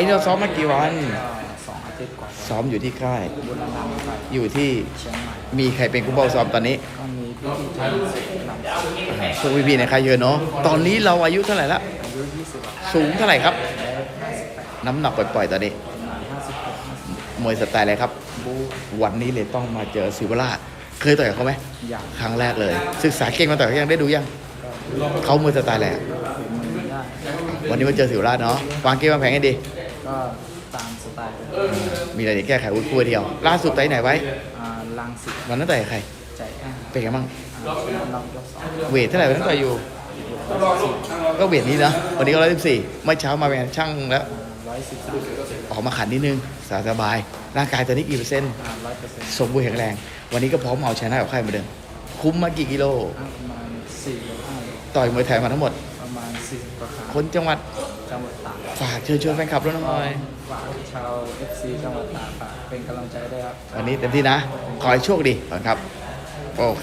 ท์เราซ้อมมากี่วันก็สองอาทิตย์กว่าซ้อมอยู่ที่ค่าย บุรีรัมย์ไปอยู่ที่เชียงใหม่มีใครเป็นกู้บอลซ้อมตอนนี้ก็มีพี่ที่ไทยนำพวกพี่ๆในค่ายเยอะเนาะ ตอนนี้เราอายุเท่าไหร่ละ อายุ20กว่าสูงเท่าไหร่ครับแล้ว58น้ำหนักปล่อยๆตอนนี้ประมาณ56มวยสไตล์อะไรครับ50บูวันนี้เลยต้องมาเจอซิวราชเคยต่อยกับเขาไหม อย่างครั้งแรกเลย ศึกษาเก่งมาต่อยเขายังได้ดูยังก็เขามวยสไตล์อะไรอะฝีมือได้ วันนี้มาเจอสิวราชเนาะวางเกมวางแผนให้ดี ก็ตามสไตล์มีอะไรจะแก้ไขวุ้ยคู่เดียว ล่าสุดไปไหนไว้ อ่าลังสิตวันนั้นต่อยกับใคร ใจแอนเป็นไงบ้างอ่าชนะน็อกยกสองเวทเท่าไหร่วันนั้นต่อยอยู่ ก็เวทนี้นะวันนี้ก็ร้อยสิบสี่เมื่อเช้ามาเป็นช่างแล้วร้อยสิบสามออกมาขันนิดนึงสาสบายร่างกายตอนนี้กี่เปอร์เซ็นต์ร้อยเปอร์เซ็นต์สมบูรณ์แข็งแรง วันนี้ก็พร้อมเอาชนะกับใครเหมือนเดิมคุ้มมากี่กิโล ประมาณสี่หรือห้าโลต่อยมวยไทยมาทั้งหมดประมาณ สี่สิบกว่าครั้งคนจังหวัดจังหวัดตากฝากเชิญชวนแฟนคลับด้วยหน่อยฝากชาว FC จังหวัดตากฝากเป็นกำลังใจด้วยครับวันนี้เต็มที่นะ ขอให้โชคดีก่อนครับ โอเค